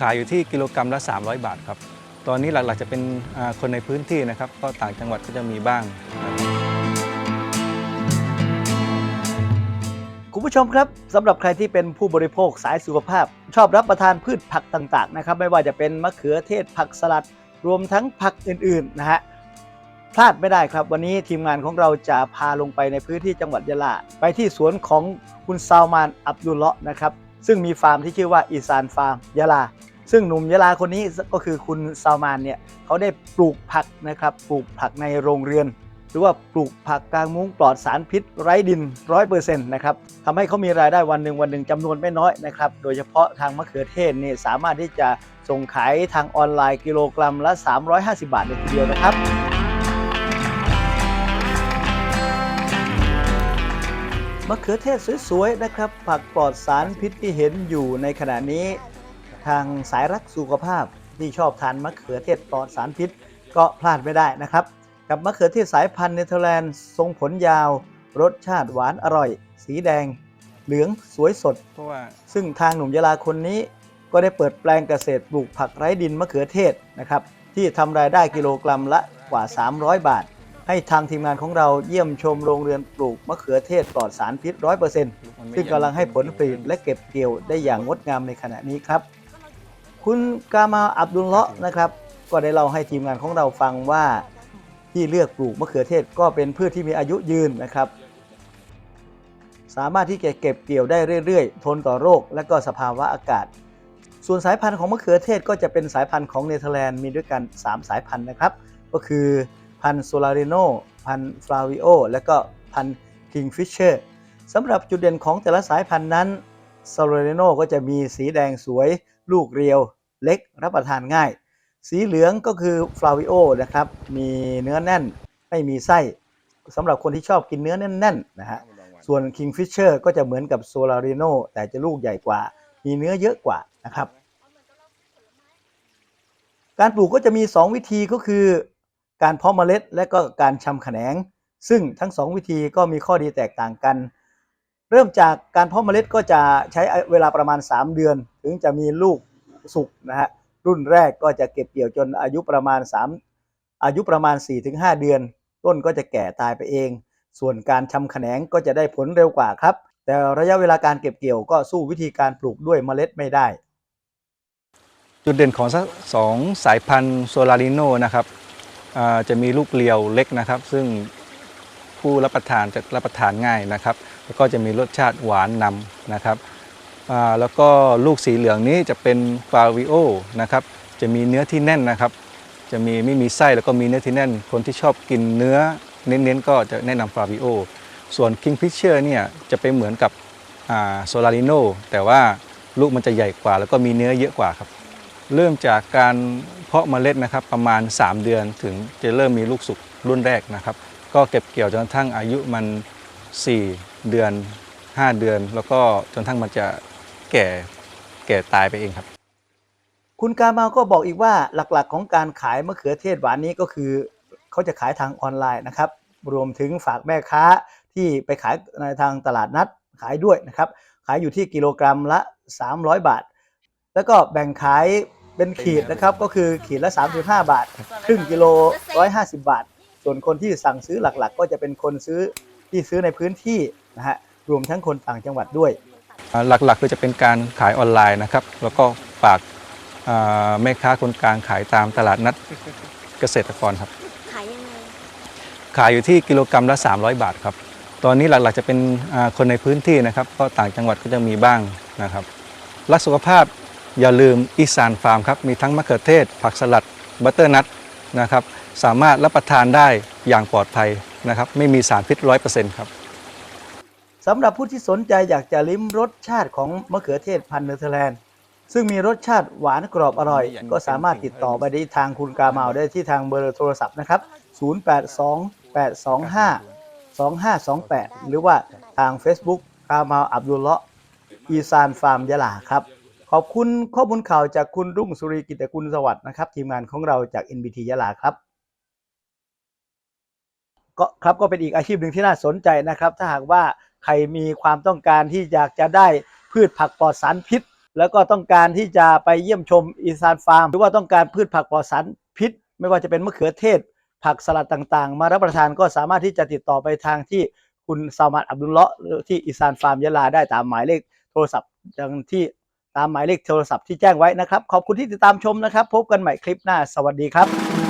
ขายอยู่ที่กิโลกรัมละ 300 บาทครับ ตอนนี้หลักๆจะเป็นคนในพื้นที่นะครับ ก็ต่างจังหวัดก็จะมีบ้าง คุณผู้ชมครับสำหรับใครที่เป็นผู้บริโภคสายสุขภาพ ชอบรับประทานพืชผักต่างๆนะครับ ไม่ว่าจะเป็นมะเขือเทศผักสลัด รวมทั้งผักอื่นๆนะฮะพลาดไม่ได้ครับ วันนี้ทีมงานของเราจะพาลงไปในพื้นที่จังหวัดยะลา ไปที่สวนของคุณซาวมานอับดุลเลาะนะครับ ซึ่งมีฟาร์มที่ชื่อว่าอีซานฟาร์มยะลา ซึ่งหนุ่มยะลาคนนี้ก็คือคุณซาวมานเนี่ยเขาได้ปลูกผักนะครับปลูกผักในโรงเรือน หรือว่าปลูกผักกลางมุ้งปลอดสารพิษไร้ดินร้อยเปอร์เซ็นต์นะครับทำให้เขามีรายได้วันหนึ่งวันหนึ่งจำนวนไม่น้อยนะครับโดยเฉพาะทางมะเขือเทศนี่สามารถที่จะส่งขายทางออนไลน์กิโลกรัมละ 350 บาทเลยทีเดียวนะครับมะเขือเทศสวยๆนะครับ ผักปลอดสารพิษที่เห็นอยู่ในขณะนี้ ทางสายรักสุขภาพที่ชอบทานมะเขือเทศปลอดสารพิษก็พลาดไม่ได้นะครับ กับมะเขือเทศสายพันธุ์เนเธอร์แลนด์ทรงผลยาว รสชาติหวานอร่อย สีแดง เหลืองสวยสด เพราะว่าซึ่งทางหนุ่มยะลาคนนี้ ก็ได้เปิดแปลงเกษตรปลูกผักไร้ดินมะเขือเทศนะครับที่ทำรายได้กิโลกรัมละกว่า 300 บาท ให้ทางทีมงานของเราเยี่ยมชมโรงเรือนปลูกมะเขือเทศปลอดสารพิษร้อยเปอร์เซ็นต์ซึ่งกำลังให้ผลผลิตและเก็บเกี่ยวได้อย่างงดงามในขณะนี้ครับ คุณกามาอับดุลเลาะห์นะครับ ก็ได้เล่าให้ทีมงานของเราฟังว่าที่เลือกปลูกมะเขือเทศก็เป็นพืชที่มีอายุยืนนะครับ สามารถที่จะเก็บเกี่ยวได้เรื่อยๆ ทนต่อโรคและก็สภาวะอากาศ ส่วนสายพันธุ์ของมะเขือเทศก็จะเป็นสายพันธุ์ของเนเธอร์แลนด์มีด้วยกัน 3 สายพันธุ์นะครับ ก็คือพันธุ์โซลาริโนพันธุ์ฟลาวิโอและก็พันธุ์คิงฟิชเชอร์สำหรับจุดเด่นของแต่ละสายพันธุ์นั้นโซลาริโนก็จะมีสีแดงสวยลูกเรียว เล็กรับประทานง่าย สีเหลืองก็คือฟลาวิโอนะครับ มีเนื้อแน่นไม่มีไส้สำหรับคนที่ชอบกินเนื้อแน่นๆนะฮะส่วน Kingfisher ก็จะเหมือนกับ Solarino แต่จะลูกใหญ่กว่า มีเนื้อเยอะกว่านะครับ การปลูกก็จะมี 2 วิธีก็คือ การเพาะเมล็ดและก็การชำแขนง ซึ่งทั้ง 2 วิธีก็มีข้อดีแตกต่างกัน เริ่มจากการเพาะเมล็ดก็จะใช้เวลาประมาณ 3 เดือน ถึงจะมีลูก สุกนะฮะรุ่นแรกก็จะเก็บเกี่ยวจนอายุประมาณ 3 อายุประมาณ 4-5 เดือน ต้นก็จะแก่ตายไปเอง ส่วนการชำแขนงก็จะได้ผลเร็วกว่าครับ แต่ระยะเวลาการเก็บเกี่ยวก็สู้วิธีการปลูกด้วยเมล็ดไม่ได้ จุดเด่นของสองสายพันธุ์โซลาริโนนะครับจะมีลูกเรียวเล็กนะครับ ซึ่งผู้รับประทานจะรับประทานง่ายนะครับ แล้วก็จะมีรสชาติหวานนำนะครับ แล้วก็ลูกสีเหลืองนี้จะเป็นฟาวิโอนะครับจะมีเนื้อที่แน่นนะครับ จะมีไม่มีไส้แล้วก็มีเนื้อที่แน่น คนที่ชอบกินเนื้อเน้นๆก็จะแนะนำฟาวิโอส่วน Kingfisher เนี่ยจะเป็นเหมือนกับโซลาริโนแต่ว่าลูกมันจะใหญ่กว่า แล้วก็มีเนื้อเยอะกว่าครับ เริ่มจากการเพาะเมล็ดนะครับประมาณ 3 เดือนถึงจะเริ่มมีลูกสุกรุ่นแรกนะครับ ก็เก็บเกี่ยวจนกระทั่งอายุมัน 4 เดือน 5 เดือน แล้วก็จนทั่งมันจะ แก่แก่ตายไปเองครับ คุณกามาก็บอกอีกว่าหลักๆของการขายมะเขือเทศหวานนี้ก็คือเขาจะขายทางออนไลน์นะครับ รวมถึงฝากแม่ค้าที่ไปขายในทางตลาดนัดขายด้วยนะครับ ขายอยู่ที่กิโลกรัมละ 300 บาท แล้วก็แบ่งขายเป็นขีดนะครับก็คือขีดละ 35 บาท ครึ่งกิโล 150 บาท ส่วนคนที่สั่งซื้อหลักๆ ก็จะเป็นคนซื้อที่ซื้อในพื้นที่นะฮะรวมทั้งคนต่างจังหวัดด้วย หลักๆคือจะเป็นการขายออนไลน์นะครับ แล้วก็ฝากอ่าแม่ค้าคนกลางขายตามตลาดนัดเกษตรกรครับ ขายยังไง ขายอยู่ที่กิโลกรัมละ 300 บาทครับ ตอนนี้หลักๆจะเป็นอ่าคนในพื้นที่นะครับ ก็ต่างจังหวัดก็จะมีบ้างนะครับ รักสุขภาพอย่าลืมอีสานฟาร์มครับ มีทั้งมะเขือเทศ ผักสลัด บัตเตอร์นัทนะครับ สามารถรับประทานได้อย่างปลอดภัยนะครับ ไม่มีสารพิษร้อยเปอร์เซ็นต์ครับ สำหรับผู้ที่สนใจอยากจะลิ้มรสชาติของมะเขือเทศพันธุ์เนเธอร์แลนด์ซึ่งมีรสชาติหวานกรอบอร่อย ก็สามารถติดต่อไปได้ทางคุณกาเมาได้ที่ทางเบอร์โทรศัพท์นะครับ 0828252528 หรือว่าทาง Facebook กาเมาอับดุลเลาะห์อีซานฟาร์มยะลาครับ ขอบคุณข้อมูลข่าวจากคุณรุ่งสุริกิตติกุลสวัสดิ์นะครับ ทีมงานของเราจาก NBT ยะลาครับ ก็ครับก็เป็นอีกอาชีพหนึ่งที่น่าสนใจนะครับ ถ้าหากว่าใครมีความต้องการที่อยากจะได้พืชผักปลอดสารพิษ แล้วก็ต้องการที่จะไปเยี่ยมชมอีสานฟาร์ม หรือว่าต้องการพืชผักปลอดสารพิษ ไม่ว่าจะเป็นมะเขือเทศ ผักสลัดต่างๆ มารับประทานก็สามารถที่จะติดต่อไปทางที่คุณซามัดอับดุลเลาะห์ที่อีสานฟาร์มยะลาได้ตามหมายเลขโทรศัพท์อย่างที่ตามหมายเลขโทรศัพท์ที่แจ้งไว้นะครับ ขอบคุณที่ติดตามชมนะครับ พบกันใหม่คลิปหน้า สวัสดีครับ